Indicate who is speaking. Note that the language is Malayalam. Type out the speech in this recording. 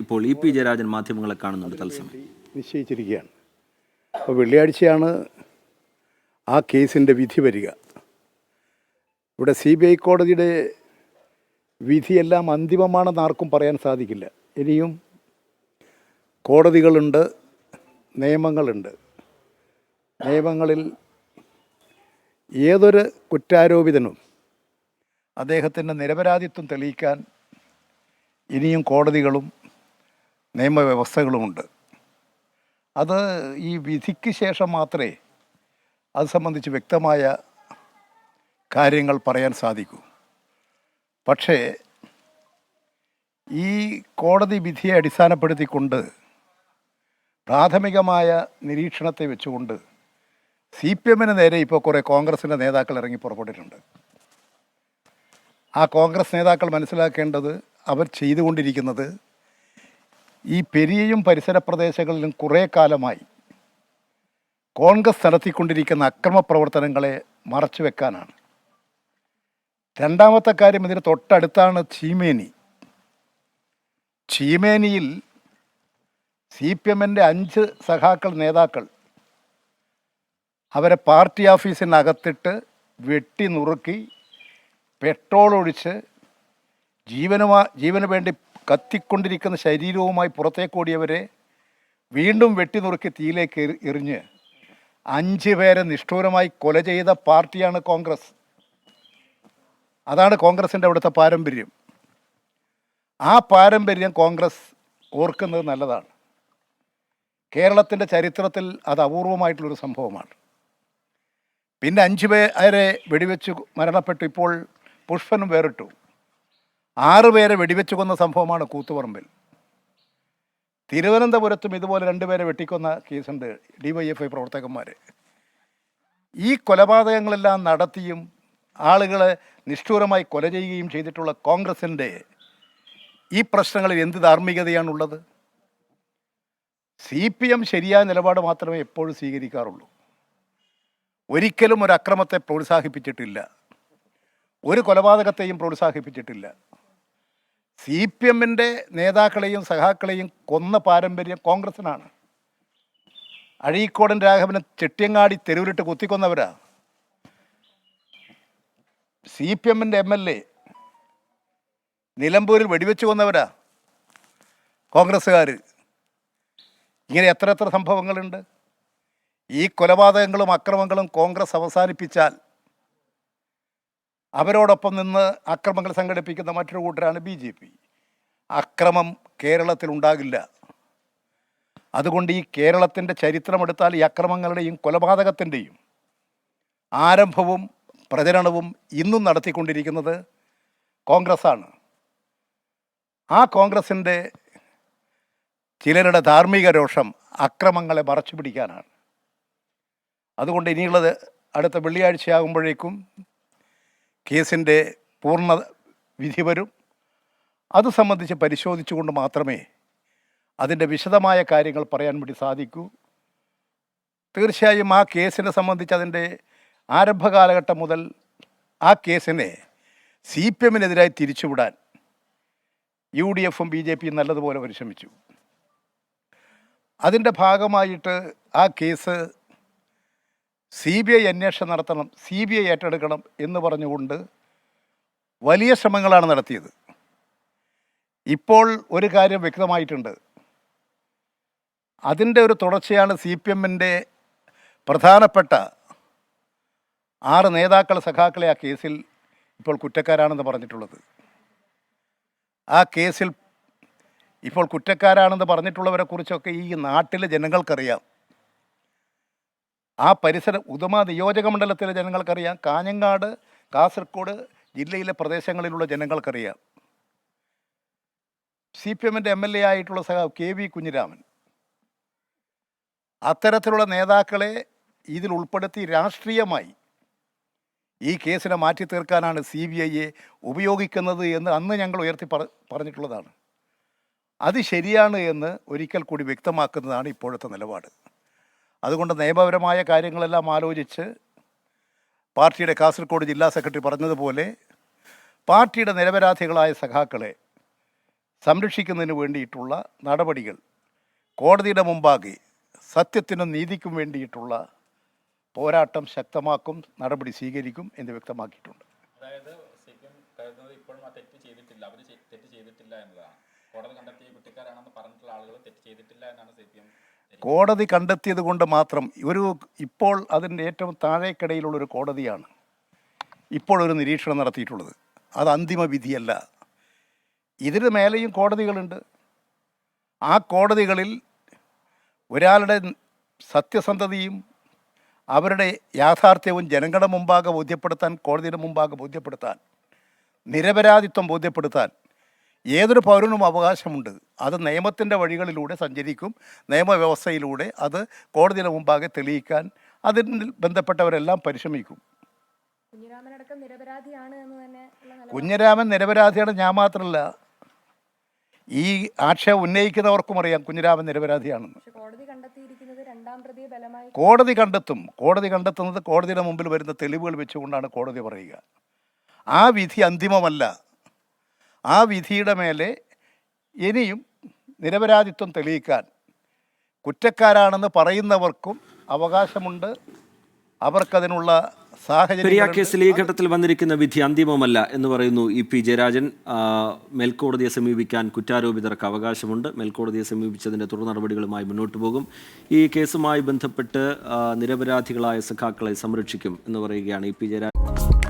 Speaker 1: ഇപ്പോൾ ഇ പി ജയരാജൻ മാധ്യമങ്ങളെ കാണുന്നുണ്ട് തത്സമയം.
Speaker 2: നിശ്ചയിച്ചിരിക്കുകയാണ്. അപ്പോൾ വെള്ളിയാഴ്ചയാണ് ആ കേസിന്റെ വിധി വരിക. ഇവിടെ സി ബി ഐ കോടതിയുടെ വിധിയെല്ലാം അന്തിമമാണെന്ന് ആർക്കും പറയാൻ സാധിക്കില്ല. ഇനിയും കോടതികളുണ്ട് നിയമങ്ങളുണ്ട്. നിയമങ്ങളിൽ ഏതൊരു കുറ്റാരോപിതനും അദ്ദേഹത്തിന്റെ നിരപരാധിത്വം തെളിയിക്കാൻ ഇനിയും കോടതികളും നിയമവ്യവസ്ഥകളുമുണ്ട് അത് ഈ വിധിക്ക് ശേഷം മാത്രമേ അത് സംബന്ധിച്ച് വ്യക്തമായ കാര്യങ്ങൾ പറയാൻ സാധിക്കൂ. പക്ഷേ ഈ കോടതി വിധിയെ അടിസ്ഥാനപ്പെടുത്തിക്കൊണ്ട് പ്രാഥമികമായ നിരീക്ഷണത്തെ വെച്ചുകൊണ്ട് സി പി എമ്മിന് നേരെ ഇപ്പോൾ കുറേ കോൺഗ്രസിന്റെ നേതാക്കൾ ഇറങ്ങി പുറപ്പെട്ടിട്ടുണ്ട്. ആ കോൺഗ്രസ് നേതാക്കൾ മനസ്സിലാക്കേണ്ടത് അവർ ചെയ്തുകൊണ്ടിരിക്കുന്നത് ഈ പെരിയയും പരിസര പ്രദേശങ്ങളിലും കുറേ കാലമായി കോൺഗ്രസ് നടത്തിക്കൊണ്ടിരിക്കുന്ന അക്രമ പ്രവർത്തനങ്ങളെ മറച്ചു വെക്കാനാണ്. രണ്ടാമത്തെ കാര്യം ഇതിന് തൊട്ടടുത്താണ് ചീമേനി. ചീമേനിയിൽ സി പി എമ്മിന്റെ അഞ്ച് സഖാക്കൾ നേതാക്കൾ അവരെ പാർട്ടി ഓഫീസിനകത്തിട്ട് വെട്ടി നുറുക്കി പെട്രോൾ ഒഴിച്ച് ജീവനുമാ ജീവന് വേണ്ടി കത്തിക്കൊണ്ടിരിക്കുന്ന ശരീരവുമായി പുറത്തേക്ക് ഓടിയവരെ വീണ്ടും വെട്ടി നുറുക്കി തീയിലേക്ക് എറി- എറിഞ്ഞ് അഞ്ച് പേരെ നിഷ്ഠൂരമായി കൊല ചെയ്ത പാർട്ടിയാണ് കോൺഗ്രസ്. അതാണ് കോൺഗ്രസിന്റെ അവിടുത്തെ പാരമ്പര്യം. ആ പാരമ്പര്യം കോൺഗ്രസ് ഓർക്കുന്നത് നല്ലതാണ്. കേരളത്തിന്റെ ചരിത്രത്തിൽ അത് അപൂർവമായിട്ടുള്ളൊരു സംഭവമാണ്. പിന്നെ അഞ്ച് പേരെ വെടിവെച്ച് മരണപ്പെട്ടു. ഇപ്പോൾ പുഷ്പനും വേറിട്ടു. ആറ് പേരെ വെടിവെച്ച് കൊന്ന സംഭവമാണ് കൂത്തുപറമ്പിൽ. തിരുവനന്തപുരത്തും ഇതുപോലെ രണ്ടുപേരെ വെട്ടിക്കൊന്ന കേസുണ്ട് ഡിവൈഎഫ്ഐ പ്രവർത്തകന്മാർ ഈ കൊലപാതകങ്ങളെല്ലാം നടത്തിയും ആളുകളെ നിഷ്ഠൂരമായി കൊല ചെയ്യുകയും ചെയ്തിട്ടുള്ള കോൺഗ്രസിന്റെ ഈ പ്രശ്നങ്ങളിൽ എന്ത് ധാർമ്മികതയാണുള്ളത്? സി പി എം ശരിയായ നിലപാട് മാത്രമേ എപ്പോഴും സ്വീകരിക്കാറുള്ളൂ. ഒരിക്കലും ഒരു അക്രമത്തെ പ്രോത്സാഹിപ്പിച്ചിട്ടില്ല. ഒരു കൊലപാതകത്തെയും പ്രോത്സാഹിപ്പിച്ചിട്ടില്ല. സി പി എമ്മിന്റെ നേതാക്കളെയും സഖാക്കളെയും കൊന്ന പാരമ്പര്യം കോൺഗ്രസിനാണ് അഴീക്കോടൻ രാഘവനെ ചെട്ടിയങ്ങാടി തെരുവിലിട്ട് കുത്തിക്കൊന്നവരാ. സി പി എമ്മിന്റെ എം എൽ എ നിലമ്പൂരിൽ വെടിവെച്ച് കൊന്നവരാ കോൺഗ്രസ്സുകാർ ഇങ്ങനെ എത്ര എത്ര സംഭവങ്ങളുണ്ട്? ഈ കൊലപാതകങ്ങളും അക്രമങ്ങളും കോൺഗ്രസ് അവസാനിപ്പിച്ചാൽ അവരോടൊപ്പം നിന്ന് അക്രമങ്ങൾ സംഘടിപ്പിക്കുന്ന മറ്റൊരു കൂട്ടരാണ് ബി ജെ പി. അക്രമം കേരളത്തിൽ ഉണ്ടാകില്ല. അതുകൊണ്ട് ഈ കേരളത്തിന്റെ ചരിത്രമെടുത്താൽ ഈ അക്രമങ്ങളുടെയും കൊലപാതകത്തിന്റെയും ആരംഭവും പ്രചരണവും ഇന്നും നടത്തിക്കൊണ്ടിരിക്കുന്നത് കോൺഗ്രസ്സാണ്. ആ കോൺഗ്രസിന്റെ ചിലരുടെ ധാർമ്മിക രോഷം അക്രമങ്ങളെ മറച്ചു പിടിക്കാനാണ് അതുകൊണ്ട് ഇനിയുള്ളത് അടുത്ത വെള്ളിയാഴ്ചയാകുമ്പോഴേക്കും കേസിന്റെ പൂർണ വിധി വരും. അത് സംബന്ധിച്ച് പരിശോധിച്ചുകൊണ്ട് മാത്രമേ അതിന്റെ വിശദമായ കാര്യങ്ങൾ പറയാൻ വേണ്ടി സാധിക്കൂ. തീർച്ചയായും ആ കേസിനെ സംബന്ധിച്ച് അതിന്റെ ആരംഭ കാലഘട്ടം മുതൽ ആ കേസിനെ സി പി എമ്മിനെതിരായി തിരിച്ചുവിടാൻ യു ഡി എഫും ബി ജെ പിയും നല്ലതുപോലെ പരിശ്രമിച്ചു. അതിന്റെ ഭാഗമായിട്ട് ആ കേസ് സി ബി ഐ അന്വേഷണം നടത്തണം സി ബി ഐ ഏറ്റെടുക്കണം എന്ന് പറഞ്ഞുകൊണ്ട് വലിയ ശ്രമങ്ങളാണ് നടത്തിയത്. ഇപ്പോൾ ഒരു കാര്യം വ്യക്തമായിട്ടുണ്ട്. അതിന്റെ ഒരു തുടർച്ചയാണ് സി പി എമ്മിന്റെ പ്രധാനപ്പെട്ട ആറ് നേതാക്കൾ സഖാക്കളെ ആ കേസിൽ ഇപ്പോൾ കുറ്റക്കാരാണെന്ന് പറഞ്ഞിട്ടുള്ളത്. ആ കേസിൽ ഇപ്പോൾ കുറ്റക്കാരാണെന്ന് പറഞ്ഞിട്ടുള്ളവരെക്കുറിച്ചൊക്കെ ഈ നാട്ടിലെ ജനങ്ങൾക്കറിയാം. ആ പരിസരം ഉദമ നിയോജക മണ്ഡലത്തിലെ ജനങ്ങൾക്കറിയാം. കാഞ്ഞങ്ങാട് കാസർഗോഡ് ജില്ലയിലെ പ്രദേശങ്ങളിലുള്ള ജനങ്ങൾക്കറിയാം. സി പി എമ്മിന്റെ എം എൽ എ ആയിട്ടുള്ള സഹ കെ വി കുഞ്ഞിരാമൻ. അത്തരത്തിലുള്ള നേതാക്കളെ ഇതിൽ ഉൾപ്പെടുത്തി രാഷ്ട്രീയമായി ഈ കേസിനെ മാറ്റി തീർക്കാനാണ് സി ബി ഐയെ ഉപയോഗിക്കുന്നത് എന്ന് അന്ന് ഞങ്ങൾ ഉയർത്തി പറ പറഞ്ഞിട്ടുള്ളതാണ്. അത് ശരിയാണ് എന്ന് ഒരിക്കൽ കൂടി വ്യക്തമാക്കുന്നതാണ് ഇപ്പോഴത്തെ നിലപാട്. അതുകൊണ്ട് നിയമപരമായ കാര്യങ്ങളെല്ലാം ആലോചിച്ച് പാർട്ടിയുടെ കാസർഗോഡ് ജില്ലാ സെക്രട്ടറി പറഞ്ഞതുപോലെ പാർട്ടിയുടെ നിരപരാധികളായ സഖാക്കളെ സംരക്ഷിക്കുന്നതിന് വേണ്ടിയിട്ടുള്ള നടപടികൾ കോടതിയുടെ മുമ്പാകെ സത്യത്തിനും നീതിക്കും വേണ്ടിയിട്ടുള്ള പോരാട്ടം ശക്തമാക്കും നടപടി സ്വീകരിക്കും എന്ന് വ്യക്തമാക്കിയിട്ടുണ്ട്.
Speaker 3: തെറ്റ് ചെയ്തിട്ടില്ല. എന്നതാണ്. കോടതി കണ്ടെത്തിയ കുറ്റക്കാരാണെന്ന് പറഞ്ഞിട്ടുള്ള ആളുകൾ തെറ്റ് ചെയ്തിട്ടില്ല എന്നാണ് സി പി എം
Speaker 2: കോടതി കണ്ടെത്തിയത് കൊണ്ട് മാത്രം ഒരു ഇപ്പോൾ അതിന്റെ ഏറ്റവും താഴേക്കിടയിലുള്ളൊരു കോടതിയാണ് ഇപ്പോൾ ഒരു നിരീക്ഷണം നടത്തിയിട്ടുള്ളത്. അത് അന്തിമ വിധിയല്ല. ഇതിന് മേലെയും കോടതികളുണ്ട്. ആ കോടതികളിൽ ഒരാളുടെ സത്യസന്ധതയും അവരുടെ യാഥാർത്ഥ്യവും ജനങ്ങളുടെ മുമ്പാകെ ബോധ്യപ്പെടുത്താൻ കോടതിയുടെ മുമ്പാകെ ബോധ്യപ്പെടുത്താൻ നിരപരാധിത്വം ബോധ്യപ്പെടുത്താൻ ഏതൊരു പൗരനും അവകാശമുണ്ട്. അത് നിയമത്തിന്റെ വഴികളിലൂടെ സഞ്ചരിക്കും. നിയമവ്യവസ്ഥയിലൂടെ അത് കോടതിയുടെ മുമ്പാകെ തെളിയിക്കാൻ അതിൽ ബന്ധപ്പെട്ടവരെല്ലാം പരിശ്രമിക്കും. കുഞ്ഞരാമൻ നിരപരാധിയാണ് ഞാൻ മാത്രമല്ല. ഈ ആക്ഷേപം ഉന്നയിക്കുന്നവർക്കും അറിയാം കുഞ്ഞിരാമൻ നിരപരാധിയാണെന്ന്.
Speaker 4: കോടതി
Speaker 2: കണ്ടെത്തും. കോടതി കണ്ടെത്തുന്നത് കോടതിയുടെ മുമ്പിൽ വരുന്ന തെളിവുകൾ വെച്ചുകൊണ്ടാണ് കോടതി പറയുക. ആ വിധി അന്തിമമല്ല. ആ വിധിയുടെ മേലെ ഇനിയും നിരപരാധിത്വം തെളിയിക്കാൻ കുറ്റക്കാരാണെന്ന് പറയുന്നവർക്കും അവകാശമുണ്ട്. അവർക്കതിനുള്ള
Speaker 1: പെരിയ
Speaker 2: സാഹചര്യം
Speaker 1: കേസിൽ ഈ ഘട്ടത്തിൽ വന്നിരിക്കുന്ന വിധി അന്തിമമല്ല എന്ന് പറയുന്നു ഇ പി ജയരാജൻ. മേൽക്കോടതിയെ സമീപിക്കാൻ കുറ്റാരോപിതർക്ക് അവകാശമുണ്ട്. മേൽക്കോടതിയെ സമീപിച്ചതിന്റെ തുടർ നടപടികളുമായി മുന്നോട്ട് പോകും. ഈ കേസുമായി ബന്ധപ്പെട്ട് നിരപരാധികളായ സഖാക്കളെ സംരക്ഷിക്കും എന്ന് പറയുകയാണ് ഇ പി ജയരാജൻ.